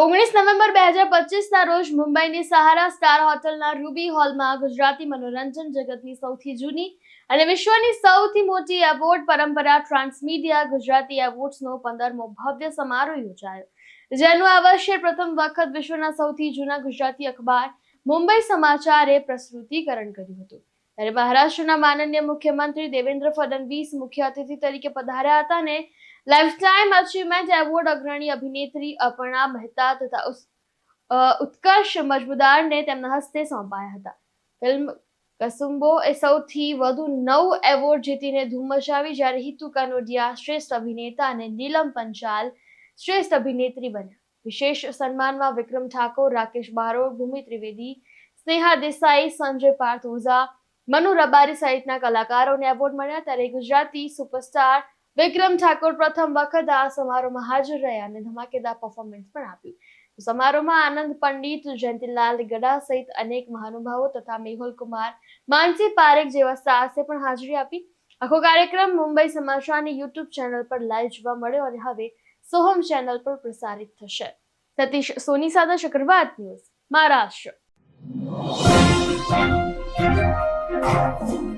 ઓગણીસ નવેમ્બર બે હજાર પચીસના રોજ મુંબઈની સહારા સ્ટાર હોટલના રૂબી હોલમાં ગુજરાતી મનોરંજન જગતની સૌથી જૂની અને વિશ્વની સૌથી મોટી એવોર્ડ પરંપરા ટ્રાન્સમીડિયા ગુજરાતી એવોર્ડ્સનો પંદરમો ભવ્ય સમારોહ યોજાયો. જેનું આ વર્ષે પ્રથમ વખત વિશ્વના સૌથી જૂના ગુજરાતી અખબાર મુંબઈ સમાચારે પ્રસ્તુતિકરણ કર્યું હતું. ત્યારે મહારાષ્ટ્રના માનનીય મુખ્યમંત્રી દેવેન્દ્ર ફડણવીસ મુખ્ય અતિથિ તરીકે પધાર્યા હતા અને લાઇફટાઇમ અચીવમેન્ટ એવોર્ડ અગ્રણી અભિનેત્રી અપર્ણા મહેતા તથા ઉત્કર્ષ મજમુદારને તેમના હસ્તે સોંપાયા હતા. ફિલ્મ કસુંબો એ સૌથી વધુ નવ એવોર્ડ જીતીને ધૂમ મચાવી જ્યારે હિતુ કાનોડિયા શ્રેષ્ઠ અભિનેતા અને નીલમ પંચાલ શ્રેષ્ઠ અભિનેત્રી બન્યા. વિશેષ સન્માનમાં વિક્રમ ઠાકોર, રાકેશ બારોટ ભૂમિ ત્રિવેદી, સ્નેહા દેસાઈ, સંજય પાર્થ ઓઝા મનુ રબારી સહિતના કલાકારોને એવોર્ડ મળ્યા ત્યારે ગુજરાતી સુપરસ્ટાર વિક્રમ ઠાકોર પ્રથમ વખત આ સમારોહમાં હાજર રહ્યા અને ધમાકેદાર પરફોર્મન્સ પણ આપ્યું. સમારોહમાં આનંદ પંડિત, જયંતિલાલ ગડા સહિત અનેક મહાનુભાવો તથા મેહુલ કુમાર, માનસી પારેખ જેવા સ્ટાર્સે પણ હાજરી આપી. આખો કાર્યક્રમ મુંબઈ સમાચારની યુટ્યુબ ચેનલ પર લાઈવ જોવા મળ્યો અને હવે સોહમ ચેનલ પર પ્રસારિત થશે. સતીશ સોની સાથે ચક્રવાત ન્યૂઝ, મહારાષ્ટ્ર. Música